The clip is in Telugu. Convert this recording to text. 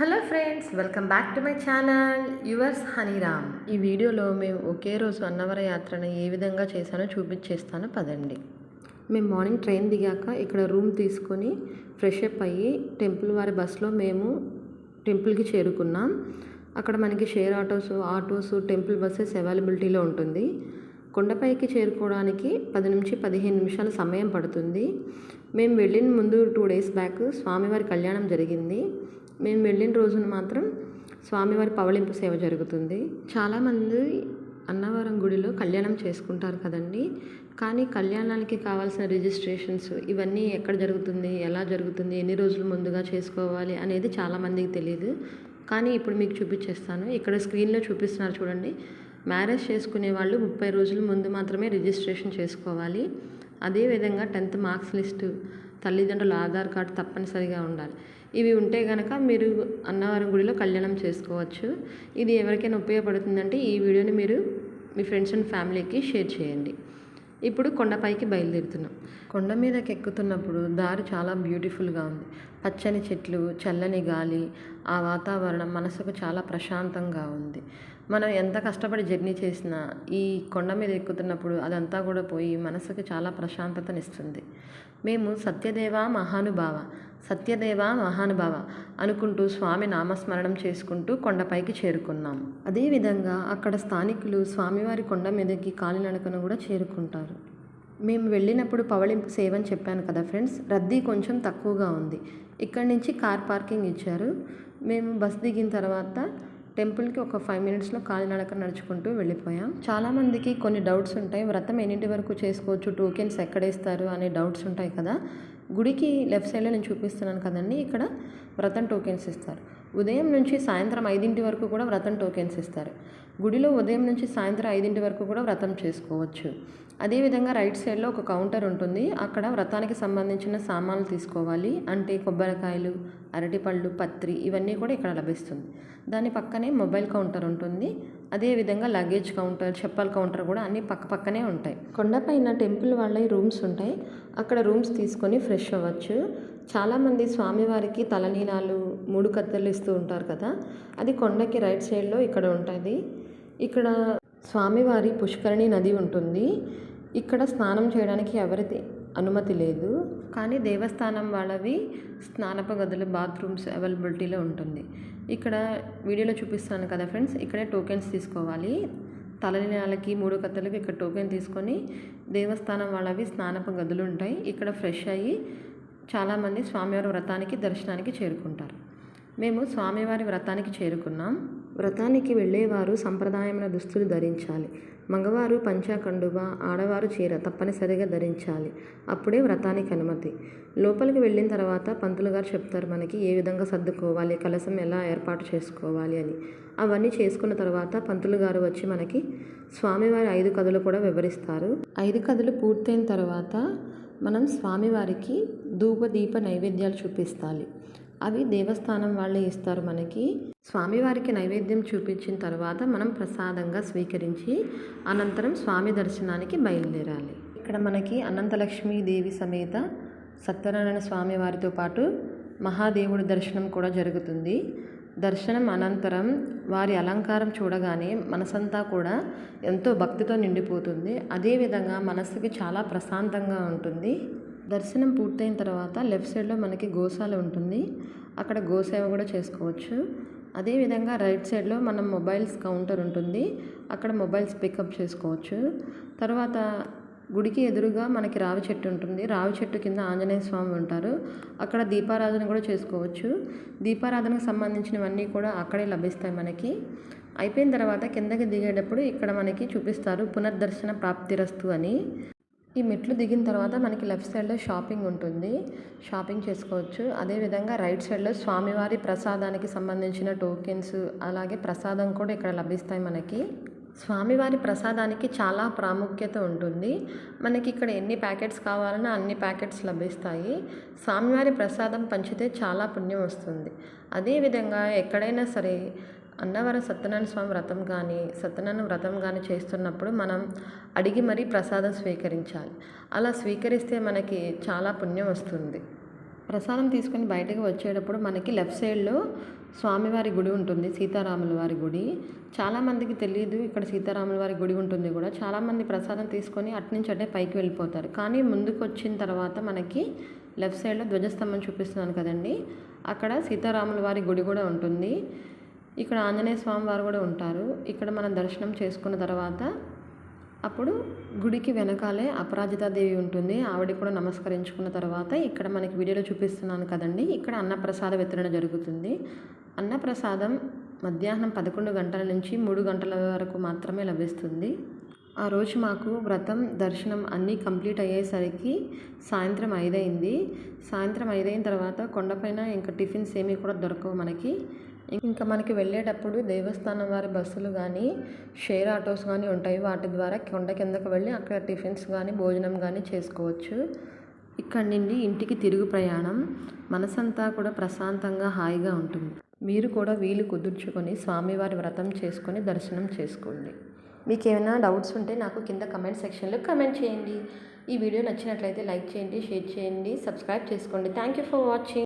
Hello friends welcome back to my channel yours Haniram. ఈ వీడియోలో మేము ఒకే రోజు అన్నవర యాత్రను ఏ విధంగా చేశానో చూపించేస్తాను పదండి. మేము మార్నింగ్ ట్రైన్ దిగాక ఇక్కడ రూమ్ తీసుకొని ఫ్రెష్ అప్ అయ్యి టెంపుల్ వారి బస్సులో మేము టెంపుల్కి చేరుకున్నాం. అక్కడ మనకి share autos autos temple buses అవైలబిలిటీలో ఉంటుంది. కొండపైకి చేరుకోవడానికి పది నుంచి పదిహేను నిమిషాల సమయం పడుతుంది. మేము వెళ్ళిన ముందు టూ డేస్ బ్యాక్ స్వామివారి కళ్యాణం జరిగింది. మేము వెళ్ళిన రోజున మాత్రం స్వామివారి పవళింపు సేవ జరుగుతుంది. చాలామంది అన్నవరం గుడిలో కళ్యాణం చేసుకుంటారు కదండి. కానీ కళ్యాణానికి కావాల్సిన రిజిస్ట్రేషన్స్ ఇవన్నీ ఎక్కడ జరుగుతుంది ఎలా జరుగుతుంది ఎన్ని రోజులు ముందుగా చేసుకోవాలి అనేది చాలామందికి తెలియదు కానీ ఇప్పుడు మీకు చూపించేస్తాను. ఇక్కడ స్క్రీన్లో చూపిస్తున్నారు చూడండి. మ్యారేజ్ చేసుకునే వాళ్ళు ముప్పై రోజుల ముందు మాత్రమే రిజిస్ట్రేషన్ చేసుకోవాలి. అదేవిధంగా టెన్త్ మార్క్స్ లిస్టు తల్లిదండ్రుల ఆధార్ కార్డు తప్పనిసరిగా ఉండాలి. ఇవి ఉంటే కనుక మీరు అన్నవరం గుడిలో కళ్యాణం చేసుకోవచ్చు. ఇది ఎవరికైనా ఉపయోగపడుతుందంటే ఈ వీడియోని మీరు మీ ఫ్రెండ్స్ అండ్ ఫ్యామిలీకి షేర్ చేయండి. ఇప్పుడు కొండపైకి బయలుదేరుతున్నాం. కొండ మీదకి ఎక్కుతున్నప్పుడు దారి చాలా బ్యూటిఫుల్గా ఉంది. పచ్చని చెట్లు చల్లని గాలి ఆ వాతావరణం మనసుకు చాలా ప్రశాంతంగా ఉంది. మనం ఎంత కష్టపడి జర్నీ చేసినా ఈ కొండ మీద ఎక్కుతున్నప్పుడు అదంతా కూడా పోయి మనసుకు చాలా ప్రశాంతతనిస్తుంది. మేము సత్యదేవ మహానుభావ సత్యదేవ మహానుభావ అనుకుంటూ స్వామి నామస్మరణం చేసుకుంటూ కొండపైకి చేరుకున్నాం. అదేవిధంగా అక్కడ స్థానికులు స్వామివారి కొండ మీదకి కాలినడకను కూడా చేరుకుంటారు. మేము వెళ్ళినప్పుడు పవళింపు సేవ అని చెప్పాను కదా ఫ్రెండ్స్ రద్దీ కొంచెం తక్కువగా ఉంది. ఇక్కడి నుంచి కార్ పార్కింగ్ ఇచ్చారు. మేము బస్ దిగిన తర్వాత టెంపుల్కి ఒక ఫైవ్ మినిట్స్లో కాలినడక నడుచుకుంటూ వెళ్ళిపోయాం. చాలామందికి కొన్ని డౌట్స్ ఉంటాయి. వ్రతం ఎన్నింటి వరకు చేసుకోవచ్చు? టోకెన్స్ ఎక్కడేస్తారు? అనే డౌట్స్ ఉంటాయి కదా. గుడికి లెఫ్ట్ సైడ్లో నేను చూపిస్తున్నాను కదండి. ఇక్కడ వ్రతం టోకెన్స్ ఇస్తారు. ఉదయం నుంచి సాయంత్రం ఐదింటి వరకు కూడా వ్రతం టోకెన్స్ ఇస్తారు. గుడిలో ఉదయం నుంచి సాయంత్రం ఐదింటి వరకు కూడా వ్రతం చేసుకోవచ్చు. అదేవిధంగా రైట్ సైడ్లో ఒక కౌంటర్ ఉంటుంది. అక్కడ వ్రతానికి సంబంధించిన సామాన్లు తీసుకోవాలి. అంటే కొబ్బరికాయలు అరటిపళ్ళు పత్రి ఇవన్నీ కూడా ఇక్కడ లభిస్తుంది. దాని పక్కనే మొబైల్ కౌంటర్ ఉంటుంది. అదేవిధంగా లగేజ్ కౌంటర్ చెప్పల్ కౌంటర్ కూడా అన్ని పక్క పక్కనే ఉంటాయి. కొండపైన టెంపుల్ వాళ్ళ రూమ్స్ ఉంటాయి. అక్కడ రూమ్స్ తీసుకొని ఫ్రెష్ అవ్వచ్చు. చాలామంది స్వామివారికి తలనీలాలు మూడు కత్తెలు ఇస్తూ ఉంటారు కదా. అది కొండకి రైట్ సైడ్లో ఇక్కడ ఉంటుంది. ఇక్కడ స్వామివారి పుష్కరణి నది ఉంటుంది. ఇక్కడ స్నానం చేయడానికి ఎవరిది అనుమతి లేదు. కానీ దేవస్థానం వాళ్ళవి స్నానప గదులు బాత్రూమ్స్ అవైలబిలిటీలో ఉంటుంది. ఇక్కడ వీడియోలో చూపిస్తాను కదా ఫ్రెండ్స్. ఇక్కడే టోకెన్స్ తీసుకోవాలి. తలనీలాలకి మూడు కత్తలకి ఇక్కడ టోకెన్ తీసుకొని దేవస్థానం వాళ్ళవి స్నానప గదులు ఉంటాయి. ఇక్కడ ఫ్రెష్ అయ్యి చాలామంది స్వామివారి వ్రతానికి దర్శనానికి చేరుకుంటారు. మేము స్వామివారి వ్రతానికి చేరుకున్నాం. వ్రతానికి వెళ్ళేవారు సంప్రదాయమైన దుస్తులు ధరించాలి. మగవారు పంచాకండువ ఆడవారు చీర తప్పనిసరిగా ధరించాలి. అప్పుడే వ్రతానికి అనుమతి. లోపలికి వెళ్ళిన తర్వాత పంతులు గారు చెప్తారు మనకి ఏ విధంగా సర్దుకోవాలి? కలసం ఎలా ఏర్పాటు చేసుకోవాలి? అని. అవన్నీ చేసుకున్న తర్వాత పంతులు గారు వచ్చి మనకి స్వామివారి ఐదు కథలు కూడా వివరిస్తారు. ఐదు కథలు పూర్తయిన తర్వాత మనం స్వామివారికి ధూపదీప నైవేద్యాలు చూపిస్తాలి. అవి దేవస్థానం వాళ్ళే ఇస్తారు మనకి. స్వామివారికి నైవేద్యం చూపించిన తర్వాత మనం ప్రసాదంగా స్వీకరించి అనంతరం స్వామి దర్శనానికి బయలుదేరాలి. ఇక్కడ మనకి అనంతలక్ష్మి దేవి సమేత సత్యనారాయణ స్వామి వారితో పాటు మహాదేవుడి దర్శనం కూడా జరుగుతుంది. దర్శనం అనంతరం వారి అలంకారం చూడగానే మనసంతా కూడా ఎంతో భక్తితో నిండిపోతుంది. అదేవిధంగా మనస్సుకి చాలా ప్రశాంతంగా ఉంటుంది. దర్శనం పూర్తయిన తర్వాత లెఫ్ట్ సైడ్లో మనకి గోశాల ఉంటుంది. అక్కడ గోసేవ కూడా చేసుకోవచ్చు. అదేవిధంగా రైట్ సైడ్లో మనం మొబైల్స్ కౌంటర్ ఉంటుంది. అక్కడ మొబైల్స్ పికప్ చేసుకోవచ్చు. తర్వాత గుడికి ఎదురుగా మనకి రావి చెట్టు ఉంటుంది. రావి చెట్టు కింద ఆంజనేయ స్వామి ఉంటారు. అక్కడ దీపారాధన కూడా చేసుకోవచ్చు. దీపారాధనకు సంబంధించినవన్నీ కూడా అక్కడే లభిస్తాయి మనకి. అయిపోయిన తర్వాత కిందకి దిగేటప్పుడు ఇక్కడ మనకి చూపిస్తారు పునర్దర్శన ప్రాప్తిరస్తు అని. ఈ మెట్లు దిగిన తర్వాత మనకి లెఫ్ట్ సైడ్లో షాపింగ్ ఉంటుంది. షాపింగ్ చేసుకోవచ్చు. అదేవిధంగా రైట్ సైడ్లో స్వామివారి ప్రసాదానికి సంబంధించిన టోకెన్స్ అలాగే ప్రసాదం కూడా ఇక్కడ లభిస్తాయి మనకి. స్వామివారి ప్రసాదానికి చాలా ప్రాముఖ్యత ఉంటుంది. మనకి ఇక్కడ ఎన్ని ప్యాకెట్స్ కావాలన్నా అన్ని ప్యాకెట్స్ లభిస్తాయి. స్వామివారి ప్రసాదం పంచితే చాలా పుణ్యం వస్తుంది. అదేవిధంగా ఎక్కడైనా సరే అన్నవరం సత్యనారాయణ స్వామి వ్రతం కానీ సత్యనారాయణ వ్రతం కానీ చేస్తున్నప్పుడు మనం అడిగి మరీ ప్రసాదం స్వీకరించాలి. అలా స్వీకరిస్తే మనకి చాలా పుణ్యం వస్తుంది. ప్రసాదం తీసుకొని బయటకు వచ్చేటప్పుడు మనకి లెఫ్ట్ సైడ్లో స్వామివారి గుడి ఉంటుంది సీతారాముల వారి గుడి. చాలామందికి తెలియదు ఇక్కడ సీతారాముల వారి గుడి ఉంటుంది కూడా. చాలామంది ప్రసాదం తీసుకొని అట్నుంచి అటే పైకి వెళ్ళిపోతారు. కానీ ముందుకు వచ్చిన తర్వాత మనకి లెఫ్ట్ సైడ్లో ధ్వజస్తంభం చూపిస్తున్నాను కదండి. అక్కడ సీతారాముల వారి గుడి కూడా ఉంటుంది. ఇక్కడ ఆంజనేయ స్వామి వారు కూడా ఉంటారు. ఇక్కడ మనం దర్శనం చేసుకున్న తర్వాత అప్పుడు గుడికి వెనకాలే అపరాజితాదేవి ఉంటుంది. ఆవిడ కూడా నమస్కరించుకున్న తర్వాత ఇక్కడ మనకి వీడియోలో చూపిస్తున్నాను కదండి. ఇక్కడ అన్నప్రసాద వితరణ జరుగుతుంది. అన్నప్రసాదం మధ్యాహ్నం పదకొండు గంటల నుంచి మూడు గంటల వరకు మాత్రమే లభిస్తుంది. ఆ రోజు మాకు వ్రతం దర్శనం అన్నీ కంప్లీట్ అయ్యేసరికి సాయంత్రం ఐదైంది. సాయంత్రం ఐదైన తర్వాత కొండపైన ఇంకా టిఫిన్స్ ఏమీ కూడా దొరకవు మనకి. ఇంకా మనకి వెళ్ళేటప్పుడు దేవస్థానం వారి బస్సులు కానీ షేర్ ఆటోస్ కానీ ఉంటాయి. వాటి ద్వారా కొండ కిందకు వెళ్ళి అక్కడ టిఫిన్స్ కానీ భోజనం కానీ చేసుకోవచ్చు. ఇక్కడ నుండి ఇంటికి తిరుగు ప్రయాణం మనసంతా కూడా ప్రశాంతంగా హాయిగా ఉంటుంది. మీరు కూడా వీలు కుదుర్చుకొని స్వామివారి వ్రతం చేసుకొని దర్శనం చేసుకోండి. మీకు ఏమైనా డౌట్స్ ఉంటే నాకు కింద కమెంట్ సెక్షన్లో కమెంట్ చేయండి. ఈ వీడియో నచ్చినట్లయితే లైక్ చేయండి షేర్ చేయండి సబ్స్క్రైబ్ చేసుకోండి. Thank you for watching.